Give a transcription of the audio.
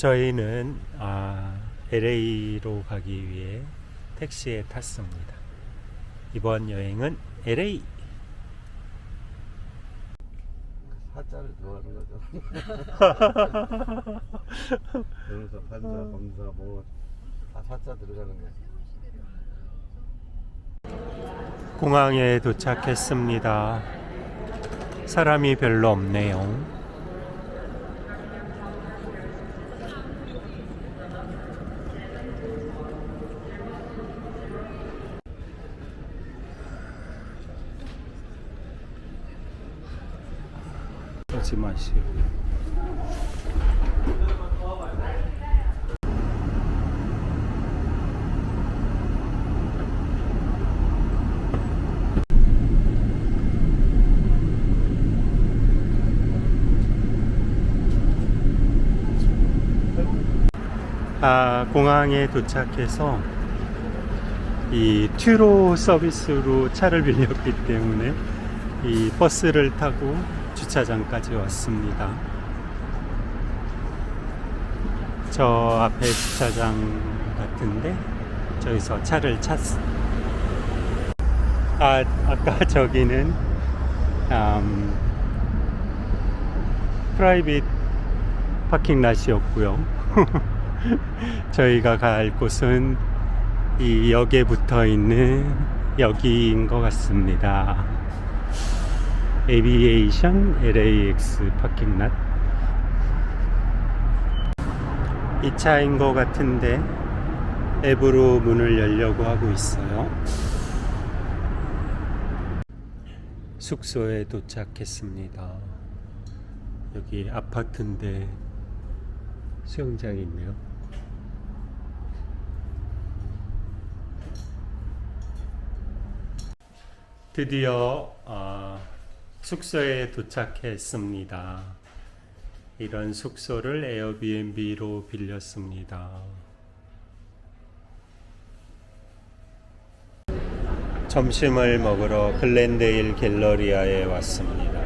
저희는 아, LA로 가기 위해 택시에 탔습니다. 이번 여행은 LA. 사자를 좋아하는 거죠. 변호사, 판사, 검사 뭐다 사자 들어가는 거. 공항에 도착했습니다. 사람이 별로 없네요. 하지 마시고. 아, 공항에 도착해서 이 튜로 서비스로 차를 빌렸기 때문에 이 버스를 타고 주차장까지 왔습니다. 저 앞에 주차장 같은데 저기서 차를 찼습니다. 아, 아까 저기는 음, 프라이빗 파킹 랏이었고요. 저희가 갈 곳은 이 역에 붙어 있는 여기인 것 같습니다. 에비에이션 LAX 파킹랏. 이 차인 것 같은데 앱으로 문을 열려고 하고 있어요. 숙소에 도착했습니다. 여기 아파트인데 수영장이 있네요. 드디어 어, 숙소에 도착했습니다. 이런 숙소를 에어비앤비로 빌렸습니다. 점심을 먹으러 글렌데일 갤러리아에 왔습니다.